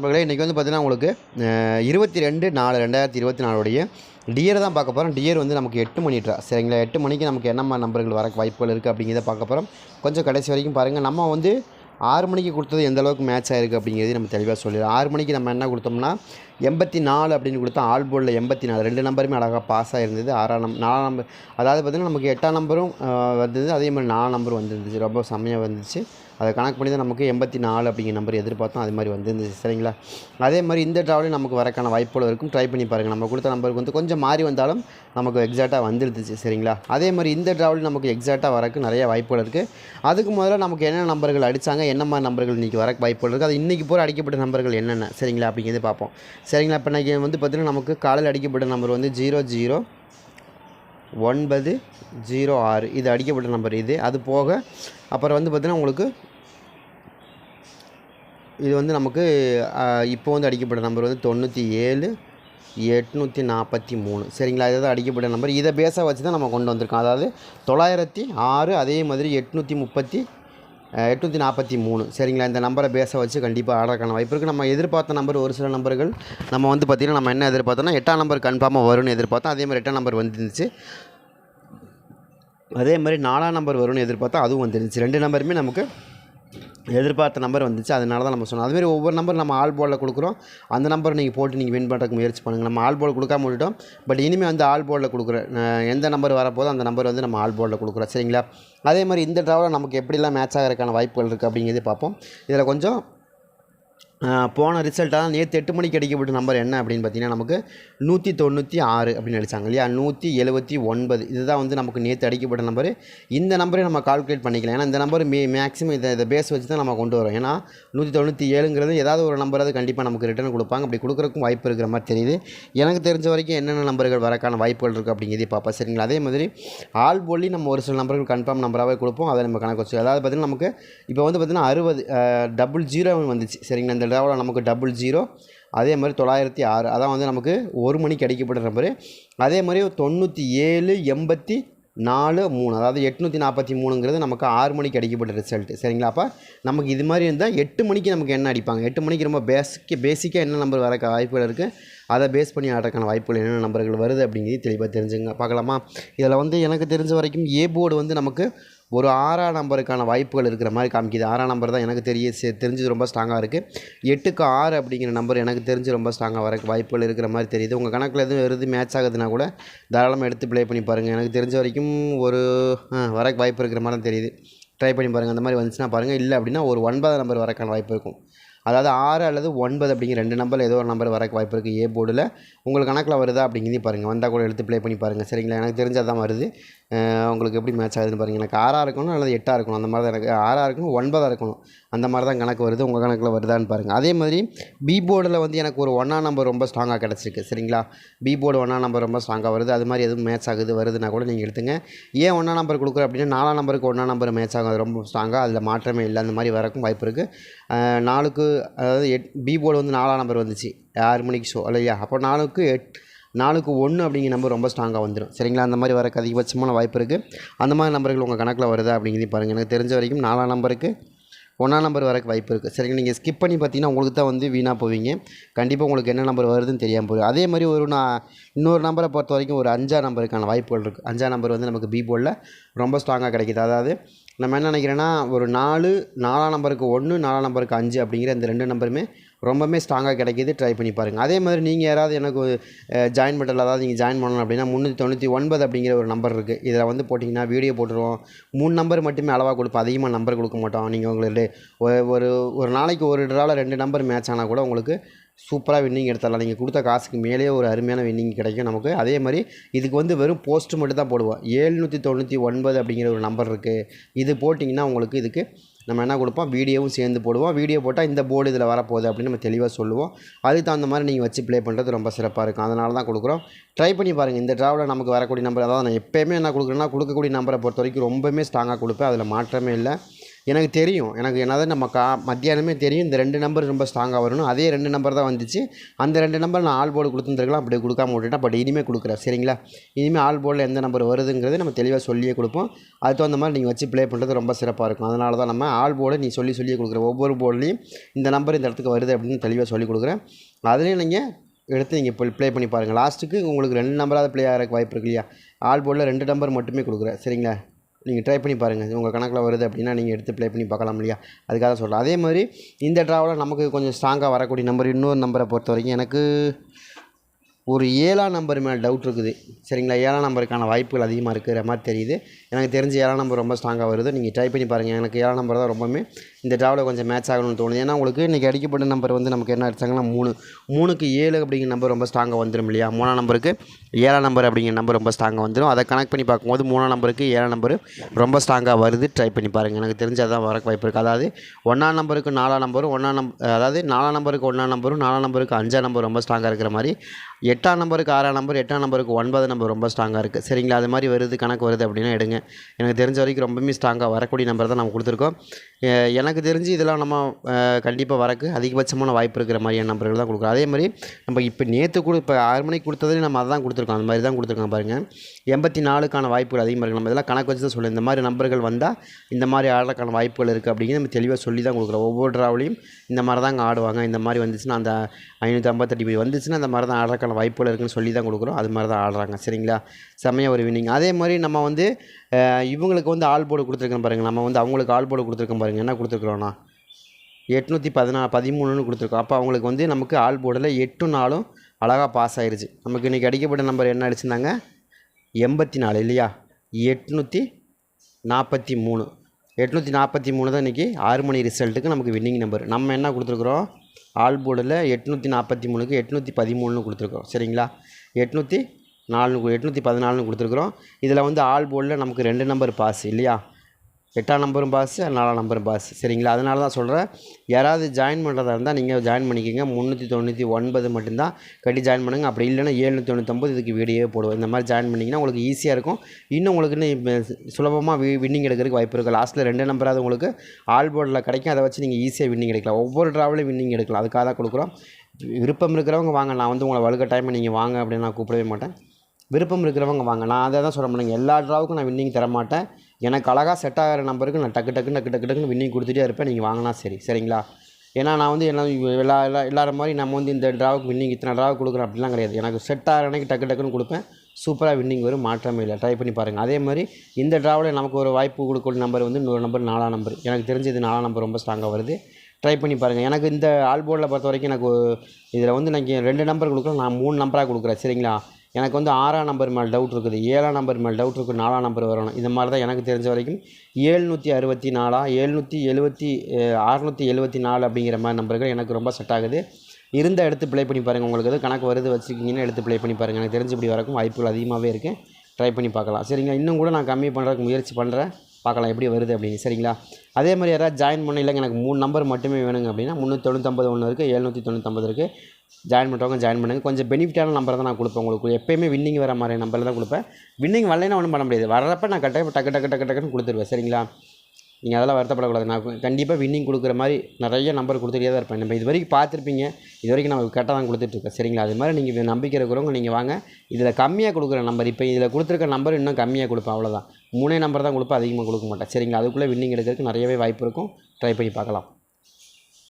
நண்பர்களே இன்றைக்கி வந்து பார்த்தீங்கன்னா உங்களுக்கு இருபத்தி ரெண்டு நாலு ரெண்டாயிரத்தி இருபத்தி நாலுடைய டியர் தான் பார்க்க போகிறோம் டியர் வந்து நமக்கு எட்டு மணிட்ரா சரிங்களா? எட்டு மணிக்கு நமக்கு என்னம்மா நம்பர்கள் வர வாய்ப்புகள் இருக்குது அப்படிங்கிறத பார்க்க போகிறோம் கொஞ்சம் கடைசி வரைக்கும் பாருங்கள் நம்ம வந்து ஆறு மணிக்கு கொடுத்தது எந்த அளவுக்கு மேட்ச் ஆயிருக்கு அப்படிங்கிறது நம்ம தெளிவாக சொல்லிடுறோம் ஆறு மணிக்கு நம்ம என்ன கொடுத்தோம்னா எண்பத்தி நாலு அப்படின்னு கொடுத்தா ஆல் போர்டில் எண்பத்தி நாலு. ரெண்டு நம்பருமே அழகாக பாஸ் ஆகிருந்தது ஆறாம் நம் நாலாம் நம்பர் அதாவது பார்த்திங்கன்னா நமக்கு எட்டாம் நம்பரும் வந்தது. அதே மாதிரி நாலாம் நம்பரும் வந்துருந்துச்சு ரொம்ப செம்மையாக வந்துச்சு. அதை கணக்கு பண்ணி தான் நமக்கு எண்பத்தி நாலு அப்படிங்கிற நம்பர் எதிர்பார்த்தோம். அது மாதிரி வந்துருந்துச்சு சரிங்களா? அதே மாதிரி இந்த ட்ராவலையும் நமக்கு வரக்கான வாய்ப்புகள் இருக்கும். ட்ரை பண்ணி பாருங்கள் நம்ம கொடுத்த நம்பருக்கு வந்து கொஞ்சம் மாறி வந்தாலும் நமக்கு எக்ஸாக்டாக வந்துருந்துச்சு சரிங்களா? அதே மாதிரி இந்த ட்ராவல் நமக்கு எக்ஸாக்டாக வரக்கு நிறைய வாய்ப்புகள் இருக்குது அதுக்கு முதல்ல நமக்கு என்னென்ன நம்பர்கள் அடித்தாங்க என்ன மாதிரி நம்பர்கள் இன்றைக்கி வரக்கு வாய்ப்புகள் இருக்குது அது இன்றைக்கி பூரா அடிக்கப்பட்ட நம்பர்கள் என்னென்ன சரிங்களா? அப்படிங்கிறது பார்ப்போம். சரிங்களா இப்போ நான் வந்து பார்த்திங்கன்னா நமக்கு காலையில் அடிக்கப்பட்ட நம்பர் வந்து ஜீரோ ஜீரோ ஒன்பது ஜீரோ ஆறு. இது அடிக்கப்பட்ட நம்பர் இது. அது போக அப்புறம் வந்து பார்த்திங்கன்னா உங்களுக்கு இது வந்து நமக்கு இப்போ வந்து அடிக்கப்பட்ட நம்பர் வந்து தொண்ணூற்றி ஏழு எட்நூற்றி நாற்பத்தி மூணு. சரிங்களா இதை அடிக்கப்பட்ட நம்பர் இதை பேஸாக வச்சு தான் நம்ம கொண்டு வந்திருக்கோம். அதாவது தொள்ளாயிரத்தி ஆறு அதே மாதிரி எட்நூற்றி முப்பத்தி எட்நூற்றி நாற்பத்தி மூணு. சரிங்களா? இந்த நம்பரை பேச வச்சு கண்டிப்பாக ஆர்டருக்கான வாய்ப்பு இருக்குது நம்ம எதிர்பார்த்த நம்பர் ஒரு சில நம்பர்கள் நம்ம வந்து பார்த்திங்கன்னா நம்ம என்ன எதிர்பார்த்தோம்னா எட்டாம் நம்பர் கன்ஃபார்மாக வரும்னு எதிர்பார்த்தோம். அதே மாதிரி எட்டாம் நம்பர் வந்துருந்துச்சு. அதே மாதிரி நாலாம் நம்பர் வரும்னு எதிர்பார்த்தா அதுவும் வந்துருந்துச்சு. ரெண்டு நம்பருமே நமக்கு எதிர்பார்த்த நம்பர் வந்துச்சு. அதனால தான் நம்ம சொன்னோம். அதுமாரி ஒவ்வொரு நம்பர் நம்ம ஆல் போர்டில் கொடுக்குறோம். அந்த நம்பர் நீங்கள் போட்டு நீங்கள் வின் பண்ணுறதுக்கு முயற்சி பண்ணுங்கள் நம்ம ஆல் போல் கொடுக்காம விட்டுட்டோம். பட் இனிமேல் வந்து ஆல் போலில் கொடுக்குறேன் எந்த நம்பர் வரப்போதோ அந்த நம்பர் வந்து நம்ம ஆல் போலில் கொடுக்குறோம். சரிங்களா? அதே மாதிரி இந்த ட்ராவலில் நமக்கு எப்படிலாம் மேட்ச் ஆகிறதுக்கான வாய்ப்புகள் இருக்குது அப்படிங்கிறதே பார்ப்போம். இதில் கொஞ்சம் போன ரிசல்ட்டாக நேற்று எட்டு மணிக்கு அடிக்கப்பட்ட நம்பர் என்ன அப்படின்னு பார்த்தீங்கன்னா நமக்கு நூற்றி தொண்ணூற்றி ஆறு அப்படின்னு அடித்தாங்க இல்லையா? நூற்றி எழுபத்தி ஒன்பது. இதுதான் வந்து நமக்கு நேற்று அடிக்கப்பட்ட நம்பர் இந்த நம்பரை நம்ம கால்குலேட் பண்ணிக்கலாம். ஏன்னா இந்த நம்பர் மே மேக்ஸிமம் இதை இதை பேஸ் வச்சு தான் நம்ம கொண்டு வரோம். ஏன்னா நூற்றி தொண்ணூற்றி ஏழுங்கிறது ஏதாவது ஒரு நம்பராவது கண்டிப்பாக நமக்கு ரிட்டர்ன் கொடுப்பாங்க. அப்படி கொடுக்குறக்கும் வாய்ப்பு இருக்கிற மாதிரி தெரியுது. எனக்கு தெரிஞ்ச வரைக்கும் என்னென்ன நம்பர்கள் வரக்கான வாய்ப்புகள் இருக்குது அப்படிங்கிறதே பார்ப்போம். சரிங்களா? அதே மாதிரி ஆல் போலி நம்ம ஒரு சில நம்பர்கள் கன்ஃபார்ம் நம்பராகவே கொடுப்போம். அதை நம்ம கணக்கு வச்சு அதாவது பார்த்திங்கன்னா நமக்கு இப்போ வந்து பார்த்திங்கன்னா அறுபது டபுள் ஜீரோ வந்துச்சு. சரிங்களா? இந்த ட்ராவலில் நமக்கு டபுள் ஜீரோ அதே மாதிரி தொள்ளாயிரத்தி ஆறு. அதான் வந்து நமக்கு ஒரு மணிக்கு அடிக்கப்பட்ட நம்பரு அதே மாதிரி தொண்ணூற்றி ஏழு எண்பத்தி நாலு மூணு. அதாவது எட்நூற்றி நாற்பத்தி மூணுங்கிறது நமக்கு ஆறு மணிக்கு அடிக்கப்பட்ட ரிசல்ட் சரிங்களா? அப்போ நமக்கு இது மாதிரி இருந்தால் எட்டு மணிக்கு நமக்கு என்ன அடிப்பாங்க? எட்டு மணிக்கு ரொம்ப பேசிக் பேசிக்காக என்ன நம்பர் வர வாய்ப்புகள் இருக்குது அதை பேஸ் பண்ணி ஆடுறதுக்கான வாய்ப்புகள் என்னென்ன நம்பர்கள் வருது அப்படிங்கிறது தெளிவாக தெரிஞ்சுங்க. பார்க்கலாமா? இதில் வந்து எனக்கு தெரிஞ்ச வரைக்கும் ஏ போர்டு வந்து நமக்கு ஒரு ஆறாம் நம்பருக்கான வாய்ப்புகள் இருக்கிற மாதிரி காமிக்குது. ஆறாம் நம்பர் தான் எனக்கு தெரிய தெரிஞ்சது ரொம்ப ஸ்ட்ராங்காக இருக்குது எட்டுக்கு ஆறு அப்படிங்கிற நம்பர் எனக்கு தெரிஞ்சு ரொம்ப ஸ்ட்ராங்காக வர வாய்ப்புகள் இருக்கிற மாதிரி தெரியுது. உங்கள் கணக்கில் எதுவும் வருது மேட்ச் ஆகுதுன்னா கூட தாராளமாக எடுத்து ப்ளே பண்ணி பாருங்கள் எனக்கு தெரிஞ்ச வரைக்கும் ஒரு வர வாய்ப்பு இருக்கிற மாதிரி தான் தெரியுது. ட்ரை பண்ணி பாருங்கள் அந்த மாதிரி வந்துச்சுன்னா பாருங்கள் இல்லை அப்படின்னா ஒரு ஒன்பதாம் நம்பர் வரக்கான வாய்ப்பு இருக்கும். அதாவது ஆறு அல்லது ஒன்பது அப்படிங்கிற ரெண்டு நம்பரில் ஏதோ ஒரு நம்பர் வரக்கு வாய்ப்பு இருக்குது ஏ போர்டில் உங்கள் கணக்கில் வருதா அப்படிங்கிறதையும் பாருங்கள் வந்தால் கூட எடுத்து ப்ளே பண்ணி பாருங்கள் சரிங்களா? எனக்கு தெரிஞ்சால் தான் வருது. உங்களுக்கு எப்படி மேட்ச் ஆகுதுன்னு பாருங்கள் எனக்கு ஆறாக இருக்கணும் அல்லது எட்டாக இருக்கணும்? அந்த மாதிரி தான் எனக்கு ஆறாக இருக்கணும் ஒன்பதாக இருக்கணும். அந்த மாதிரி தான் கணக்கு வருது. உங்கள் கணக்கில் வருதான்னு பாருங்கள் அதே மாதிரி பி போர்டில் வந்து எனக்கு ஒரு ஒன்றா நம்பர் ரொம்ப ஸ்ட்ராங்காக கிடச்சிருக்கு. சரிங்களா? பி போர்டு ஒன்றா நம்பர் ரொம்ப ஸ்ட்ராங்காக வருது. அது மாதிரி எதுவும் மேட்ச் ஆகுது வருதுன்னா கூட நீங்கள் எடுத்துங்க. ஏன் ஒன்றா நம்பர் கொடுக்குறோம் அப்படின்னா நாலாம் நம்பருக்கு ஒன்றா நம்பர் மேட்ச் ஆகும் அது ரொம்ப ஸ்ட்ராங்காக அதில் மாற்றமே இல்லை. அந்த மாதிரி வரக்கும் வாய்ப்பு இருக்குது நாலுக்கு அதாவது எட் பி போர்டு வந்து நாலாம் நம்பர் வந்துச்சு. ஆறு மணிக்கு ஷோ இல்லையா? அப்போ நாலுக்கு எட் நாலுக்கு ஒன்று அப்படிங்கிற நம்பர் ரொம்ப ஸ்ட்ராங்காக வந்துடும் சரிங்களா? அந்த மாதிரி வரக்கு அதிகபட்சமான வாய்ப்பு இருக்குது அந்த மாதிரி நம்பர்கள் உங்கள் கணக்கில் வருதா அப்படிங்கிறதையும் பாருங்கள் எனக்கு தெரிஞ்ச வரைக்கும் நாலாம் நம்பருக்கு ஒன்றாம் நம்பர் வரக்கு வாய்ப்பு இருக்குது சரிங்க நீங்கள் ஸ்கிப் பண்ணி பார்த்தீங்கன்னா உங்களுக்கு தான் வந்து வீணாக போவீங்க. கண்டிப்பாக உங்களுக்கு என்ன நம்பர் வருதுன்னு தெரியாமல் போகுது அதே மாதிரி ஒரு நான் இன்னொரு நம்பரை பொறுத்த வரைக்கும் ஒரு அஞ்சாம் நம்பருக்கான வாய்ப்புகள் இருக்குது அஞ்சாம் நம்பர் வந்து நமக்கு பி போர்டில் ரொம்ப ஸ்ட்ராங்காக கிடைக்குது. அதாவது நம்ம என்ன நினைக்கிறேன்னா ஒரு நாலு நாலாம் நம்பருக்கு ஒன்று நாலாம் நம்பருக்கு அஞ்சு அப்படிங்கிற இந்த ரெண்டு நம்பருமே ரொம்பவுமே ஸ்ட்ராங்காக கிடைக்கிது. ட்ரை பண்ணி பாருங்கள் அதே மாதிரி நீங்கள் யாராவது எனக்கு ஜாயின் பண்ணல அதாவது நீங்கள் ஜாயின் பண்ணணும் அப்படின்னா முந்நூற்றி தொண்ணூற்றி ஒன்பது அப்படிங்கிற ஒரு நம்பர் இருக்குது இதில் வந்து போட்டிங்கன்னா வீடியோ போட்டுருவோம். மூணு நம்பர் மட்டுமே அளவாக கொடுப்போம். அதிகமாக நம்பர் கொடுக்க மாட்டோம். நீங்கள் உங்களுக்கு ஒரு- ஒரு ஒரு நாளைக்கு ஒரு ட்ராவில் ரெண்டு நம்பர் மேட்ச் ஆனால் கூட உங்களுக்கு சூப்பராக வின்னிங் எடுத்துடலாம். நீங்கள் கொடுத்த காசுக்கு மேலேயே ஒரு அருமையான வின்னிங் கிடைக்கும் நமக்கு. அதே மாதிரி இதுக்கு வந்து வெறும் போஸ்ட் மட்டும் தான் போடுவோம். ஏழ்நூற்றி தொண்ணூற்றி ஒன்பது அப்படிங்கிற ஒரு நம்பர் இருக்குது இது போட்டிங்கன்னா உங்களுக்கு இதுக்கு நம்ம என்ன கொடுப்போம்? வீடியோவும் சேர்ந்து போடுவோம். வீடியோ போட்டால் இந்த போர்டு இதில் வரப்போகுது அப்படின்னு நம்ம தெளிவாக சொல்லுவோம். அதுக்கு தகுந்த மாதிரி நீங்கள் வச்சு ப்ளே பண்ணுறது ரொம்ப சிறப்பாக இருக்கும். அதனால தான் கொடுக்குறோம். ட்ரை பண்ணி பாருங்கள் இந்த ட்ராவில் நமக்கு வரக்கூடிய நம்பர் அதாவது நான் எப்போயுமே என்ன கொடுக்குறேன்னா கொடுக்கக்கூடிய நம்பரை பொறுத்த வரைக்கும் ரொம்பவுமே ஸ்ட்ராங்காக கொடுப்பேன். அதில் மாற்றமே இல்லை. எனக்கு தெரியும். எனக்கு என்னதான் நம்ம கா மத்தியானமே தெரியும். இந்த ரெண்டு நம்பர் ரொம்ப ஸ்ட்ராங்காக வரணும். அதே ரெண்டு நம்பர் தான் வந்துச்சு. அந்த ரெண்டு நம்பர் நான் ஆல் போர்டு கொடுத்துருக்கலாம் அப்படி கொடுக்காம விட்டுட்டேன். பட் இனிமேல் கொடுக்குறேன். சரிங்களா? இனிமேல் ஆல் போர்டில் எந்த நம்பர் வருதுங்கிறது நம்ம தெளிவாக சொல்லியே கொடுப்போம். அதுக்கு தகுந்த மாதிரி நீங்கள் வச்சு ப்ளே பண்ணுறது ரொம்ப சிறப்பாக இருக்கும். அதனால தான் நம்ம ஆல் போர்டு நீ சொல்லி சொல்லியே கொடுக்குற. ஒவ்வொரு போர்டுலையும் இந்த நம்பர் இந்த இடத்துக்கு வருது அப்படின்னு தெளிவாக சொல்லி கொடுக்குறேன். அதுலேயும் நீங்கள் எடுத்து நீங்கள் இப்போ ப்ளே பண்ணி பாருங்கள் லாஸ்ட்டுக்கு உங்களுக்கு ரெண்டு நம்பராக ப்ளே ஆகிறக்கு வாய்ப்பு இருக்கு இல்லையா? ஆல் போர்டில் ரெண்டு நம்பர் மட்டுமே கொடுக்குறேன். சரிங்களா? நீங்கள் ட்ரை பண்ணி பாருங்கள் உங்கள் கணக்கில் வருது அப்படின்னா நீங்கள் எடுத்து ப்ளே பண்ணி பார்க்கலாம் இல்லையா? அதுக்காக சொல்கிறேன் அதே மாதிரி இந்த ட்ராவில் நமக்கு கொஞ்சம் ஸ்ட்ராங்காக வரக்கூடிய நம்பர் இன்னொரு நம்பரை பொறுத்த வரைக்கும் எனக்கு ஒரு ஏழாம் நம்பர் மேலே டவுட் இருக்குது. சரிங்களா? ஏழாம் நம்பருக்கான வாய்ப்புகள் அதிகமாக இருக்கிற மாதிரி தெரியுது. எனக்கு தெரிஞ்சு ஏழாம் நம்பர் ரொம்ப ஸ்ட்ராங்காக வருது. நீங்கள் ட்ரை பண்ணி பாருங்கள் எனக்கு ஏழாம் நம்பர் தான் ரொம்பவுமே இந்த ட்ராவில் கொஞ்சம் மேட்ச் ஆகணும்னு தோணுது. ஏன்னா உங்களுக்கு இன்றைக்கி அடிக்கப்பட்ட நம்பர் வந்து நமக்கு என்ன அடித்தாங்கன்னா மூணு மூணுக்கு ஏழு அப்படிங்கிற நம்பர் ரொம்ப ஸ்ட்ராங்காக வந்துடும் இல்லையா? மூணாம் நம்பருக்கு ஏழாம் நம்பர் அப்படிங்கிற நம்பர் ரொம்ப ஸ்ட்ராங்காக வந்துடும் அதை கனெக்ட் பண்ணி பார்க்கும்போது மூணாம் நம்பருக்கு ஏழாம் நம்பர் ரொம்ப ஸ்ட்ராங்காக வருது. ட்ரை பண்ணி பாருங்கள் எனக்கு தெரிஞ்சு அதான் வர வாய்ப்பு இருக்குது அதாவது ஒன்றாம் நம்பருக்கு நாலாம் நம்பரும் ஒன்றாம் நம்பர் அதாவது நாலாம் நம்பருக்கு ஒன்றாம் நம்பரும் நாலாம் நம்பருக்கு அஞ்சாம் நம்பர் ரொம்ப ஸ்ட்ராங்காக இருக்கிற மாதிரி எட்டாம் நம்பருக்கு ஆறாம் நம்பர் எட்டாம் நம்பருக்கு ஒன்பது நம்பர் ரொம்ப ஸ்ட்ராங்காக இருக்குது சரிங்களா? அது மாதிரி வருது கணக்கு வருது அப்படின்னா எடுங்க. எனக்கு தெரிஞ்ச வரைக்கும் ரொம்பவுமே ஸ்ட்ராங்காக வரக்கூடிய நம்பர் தான் நம்ம கொடுத்துருக்கோம். எனக்கு எனக்கு தெரிஞ்சு இதெல்லாம் நம்ம கண்டிப்பாக வரக்கு அதிகபட்சமான வாய்ப்பு இருக்கிற மாதிரியான நம்பர்கள் தான் கொடுக்குறோம் அதே மாதிரி நம்ம இப்போ நேற்று கொடு இப்போ ஆறு மணிக்கு கொடுத்ததுலேயும் நம்ம அதை தான் கொடுத்துருக்கோம். அந்த மாதிரி தான் கொடுத்துருக்கோம் பாருங்கள் எண்பத்தி நாலுக்கான வாய்ப்புகள் அதிகமாக இருக்குது நம்ம இதெல்லாம் கணக்கு வச்சு தான் சொல்லுவோம் இந்த மாதிரி நம்பர்கள் வந்தால் இந்த மாதிரி ஆடுறதுக்கான வாய்ப்புகள் இருக்குது அப்படிங்கிறது நம்ம தெளிவாக சொல்லி தான் கொடுக்குறோம். ஒவ்வொரு ட்ராவலையும் இந்த மாதிரி தான் ஆடுவாங்க. இந்த மாதிரி வந்துச்சுன்னா அந்த ஐநூற்றி ஐம்பத்தெட்டு இப்படி வந்துச்சுன்னா அந்த மாதிரி தான் ஆடுறதுக்கான வாய்ப்புகள் இருக்குன்னு சொல்லி தான் கொடுக்குறோம். அது மாதிரி தான் ஆடுறாங்க. சரிங்களா? செம்மையாக ஒரு வின்னிங் அதே மாதிரி நம்ம வந்து இவங்களுக்கு வந்து ஆள் போர்டு கொடுத்துருக்கோம் பாருங்கள் நம்ம வந்து அவங்களுக்கு ஆள் போர்டு கொடுத்துருக்கோம் பாருங்கள் என்ன கொடுத்துருக்குறோண்ணா எட்நூற்றி பதினா பதிமூணுன்னு கொடுத்துருக்கோம். அப்போ அவங்களுக்கு வந்து நமக்கு ஆல் போர்டில் எட்டு நாளும் அழகாக பாஸ் ஆயிருச்சு. நமக்கு இன்றைக்கி அடிக்கப்பட்ட நம்பர் என்ன அடிச்சிருந்தாங்க? எண்பத்தி நாலு இல்லையா? எட்நூற்றி நாற்பத்தி மூணு. எட்நூற்றி நாற்பத்தி மூணு தான் இன்றைக்கி ஆறு மணி ரிசல்ட்டுக்கு நமக்கு வின்னிங் நம்பர் நம்ம என்ன கொடுத்துருக்குறோம்? ஆல் போர்டில் எட்நூற்றி நாற்பத்தி மூணுக்கு எட்நூற்றி பதிமூணுன்னு கொடுத்துருக்கோம் சரிங்களா? எட்நூற்றி நாலு எட்நூற்றி பதினாலுன்னு கொடுத்துருக்குறோம். இதில் வந்து ஆல் போர்டில் நமக்கு ரெண்டு நம்பர் பாஸ் இல்லையா? எட்டாம் நம்பரும் பாஸ் நாலாம் நம்பரும் பாஸ். சரிங்களா? அதனால தான் சொல்கிறேன் யாராவது ஜாயின் பண்ணுறதா இருந்தால் நீங்கள் ஜாயின் பண்ணிக்கோங்க. முந்நூற்றி தொண்ணூற்றி ஒன்பது மட்டும்தான். கட்டி ஜாயின் பண்ணுங்க. அப்படி இல்லைன்னா ஏழ்நூற்றி தொண்ணூத்தொம்பது இதுக்கு வீடியோ போடுவோம். இந்த மாதிரி ஜாயின் பண்ணிங்கன்னா உங்களுக்கு ஈஸியாக இருக்கும். இன்னும் உங்களுக்கு இன்னும் சுலபமாக வி வின்னிங் எடுக்கிறதுக்கு வாய்ப்பு இருக்குது லாஸ்ட்டில் ரெண்டு நம்பராவது உங்களுக்கு ஆல் போர்டில் கிடைக்கும். அதை வச்சு நீங்கள் ஈஸியாக வின்னிங் எடுக்கலாம். ஒவ்வொரு ட்ராவலையும் வின்னிங் எடுக்கலாம். அதுக்காக தான் கொடுக்குறோம். விருப்பம் இருக்கிறவங்க வாங்க. நான் வந்து உங்களை வழுக்க டைம் நீங்கள் வாங்க அப்படின்னு நான் கூப்பிடவே மாட்டேன். விருப்பம் இருக்கிறவங்க வாங்க. நான் அதை தான் சொல்ல மாட்டேங்க எல்லா ட்ராவுக்கும் நான் வின்னிங் தர மாட்டேன் எனக்கு அழகாக செட் ஆகிற நம்பருக்கு நான் டக்கு டக்கு டக்கு டக்கு டக்குன்னு வின்னிங் கொடுத்துட்டே இருப்பேன். நீங்கள் வாங்கினா சரி. சரிங்களா? ஏன்னா நான் வந்து என்ன எல்லா எல்லா எல்லாரும் மாதிரி நம்ம வந்து இந்த ட்ராவுக்கு வின்னிங் இத்தனை ட்ராவுக்கு கொடுக்குறேன் அப்படிலாம் கிடையாது. எனக்கு செட் ஆகிற அன்னைக்கு டக்கு டக்குன்னு கொடுப்பேன். சூப்பராக வின்னிங் வரும். மாற்றமே இல்லை. ட்ரை பண்ணி பாருங்கள் அதே மாதிரி இந்த ட்ராவில் நமக்கு ஒரு வாய்ப்பு கொடுக்கக்கூடிய நம்பர் வந்து இன்னொரு நம்பர் நாலாம் நம்பர் எனக்கு தெரிஞ்சு இது நாலாம் நம்பர் ரொம்ப ஸ்ட்ராங்காக வருது. ட்ரை பண்ணி பாருங்கள் எனக்கு இந்த ஆல்போர்டில் பொறுத்த வரைக்கும் எனக்கு இதில் வந்து நான் ரெண்டு நம்பர் கொடுக்குறேன் நான் மூணு நம்பராக கொடுக்குறேன். சரிங்களா? எனக்கு வந்து ஆறாம் நம்பர் மேலே டவுட் இருக்குது ஏழாம் நம்பர் மேலே டவுட் இருக்குது நாலாம் நம்பர் வரணும். இந்த மாதிரி தான் எனக்கு தெரிஞ்ச வரைக்கும் ஏழ்நூற்றி அறுபத்தி நாலா ஏழ்நூற்றி எழுபத்தி அறநூற்றி எழுபத்தி நாலு அப்படிங்கிற மாதிரி நம்பர்கள் எனக்கு ரொம்ப செட் ஆகுது. இருந்தால் எடுத்து ப்ளே பண்ணி பாருங்கள் உங்களுக்கு எது கணக்கு வருது வச்சுக்கிங்கன்னு எடுத்து ப்ளே பண்ணி பாருங்கள் எனக்கு தெரிஞ்சு இப்படி வரக்கும் வாய்ப்புகள் அதிகமாகவே இருக்குது ட்ரை பண்ணி பார்க்கலாம். சரிங்களா? இன்னும் கூட நான் கம்மி பண்ணுறதுக்கு முயற்சி பண்ணுறேன் பார்க்கலாம் எப்படி வருது அப்படின்னு. சரிங்களா? அதே மாதிரி யாராவது ஜாயின் பண்ண இல்லைங்க எனக்கு மூணு நம்பர் மட்டுமே வேணுங்க அப்படின்னா முந்நூற்றி தொண்ணூற்றம்பது ஒன்று இருக்குது எழுநூற்றி தொண்ணூற்றம்பது இருக்குது ஜாயின் பண்ணுறவங்க ஜாயின் பண்ணுங்கள் கொஞ்சம் பெனிஃபிட்டான நம்பர் தான் நான் கொடுப்பேன் உங்களுக்கு எப்போயுமே வின்னிங் வர மாதிரி நம்பரில் தான் கொடுப்பேன். வின்னிங் வரலைன்னா ஒன்றும் பண்ண முடியாது. வரப்போ நான் கட்டாயம் டக்கு டக்கு டக்கு டக்குன்னு கொடுத்துருவேன். சரிங்களா? நீங்கள் அதெல்லாம் வருத்தப்படக்கூடாது. நான் கண்டிப்பாக வின்னிங் கொடுக்குற மாதிரி நிறைய நம்பர் கொடுத்துட்டே தான் இருப்பேன். நம்ம இது வரைக்கும் பார்த்துருப்பீங்க. இது வரைக்கும் நான் கரெக்டாக தான் கொடுத்துட்ருக்கேன் சரிங்களா? அது மாதிரி நீங்கள் நம்பிக்கை இருக்கிறவங்க நீங்கள் வாங்க. இதில் கம்மியாக கொடுக்குற நம்பர் இப்போ இதில் கொடுத்துருக்க நம்பர் இன்னும் கம்மியாக கொடுப்பேன். அவ்வளோதான் மூணே நம்பர் தான் கொடுப்பேன். அதிகமாக கொடுக்க மாட்டேன். சரிங்களா? அதுக்குள்ளே வின்னிங் எடுக்கிறதுக்கு நிறையவே வாய்ப்பு இருக்கும். ட்ரை பண்ணி பார்க்கலாம்.